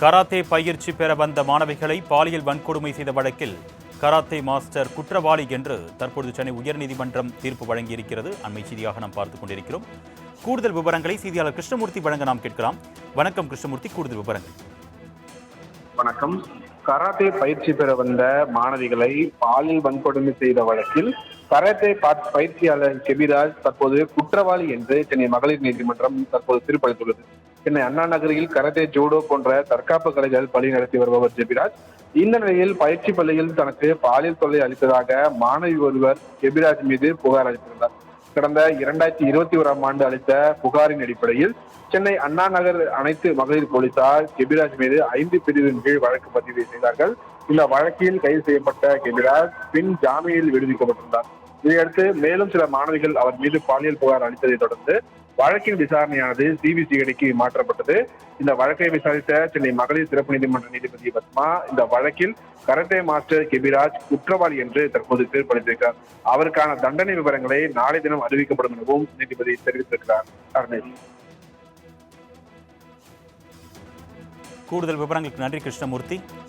Karate பயிற்சி பெற வந்த மாணவிகளை பாலியல் வன்கொடுமை செய்த வழக்கில் கராத்தே மாஸ்டர் குற்றவாளி என்று தற்பொழுது சென்னை உயர்நீதிமன்றம் தீர்ப்பு வழங்கியிருக்கிறது. அண்மை செய்தியாக நாம் பார்த்துக் கொண்டிருக்கிறோம். கூடுதல் விவரங்களை செய்தியாளர் கிருஷ்ணமூர்த்தி வழங்க நாம் கேட்கலாம். வணக்கம் கிருஷ்ணமூர்த்தி கூடுதல் விவரங்கள். வணக்கம். கராத்தே பயிற்சி பெற வந்த மாணவிகளை பாலியல் வன்கொடுமை செய்த வழக்கில் கராத்தே பயிற்சியாளர் கெபிராஜ் தற்போது குற்றவாளி என்று சென்னை மகளிர் நீதிமன்றம் தற்போது தீர்ப்பளித்துள்ளது. சென்னை அண்ணா நகரில் கராத்தே ஜூடோ போன்ற தற்காப்பு கலைகள் பள்ளி நடத்தி வருபவர் ஜெபிராஜ். இந்த நிலையில் பயிற்சி பள்ளியில் தனக்கு பாலியல் தொல்லை அளித்ததாக மாணவி ஒருவர் கெபிராஜ் மீது புகார் அளித்திருந்தார். கடந்த இரண்டாயிரத்தி இருபத்தி ஓராம் ஆண்டு அளித்த புகாரின் அடிப்படையில் சென்னை அண்ணா நகர் அனைத்து மகளிர் போலீசார் கெபிராஜ் மீது ஐந்து பிரிவின் கீழ் வழக்கு பதிவு செய்தார்கள். இந்த வழக்கில் கைது செய்யப்பட்ட கெபிராஜ் பின் ஜாமீனில் விடுவிக்கப்பட்டிருந்தார். இதையடுத்து மேலும் சில மாணவிகள் அவர் மீது பாலியல் புகார் அளித்ததை தொடர்ந்து வழக்கின் விசாரணையானது சிபிசிஐடிக்கு மாற்றப்பட்டது. இந்த வழக்கை விசாரித்த சென்னை மகளிர் சிறப்பு நீதிமன்ற நீதிபதி பத்மா இந்த வழக்கில் கரட்டே மாஸ்டர் கெபிராஜ் குற்றவாளி என்று தற்போது தீர்ப்பளித்திருக்கிறார். அவருக்கான தண்டனை விவரங்களை நாளை தினம் அறிவிக்கப்படும் எனவும் நீதிபதி தெரிவித்திருக்கிறார். அருணேஷ். கூடுதல் விவரங்களுக்கு நன்றி கிருஷ்ணமூர்த்தி.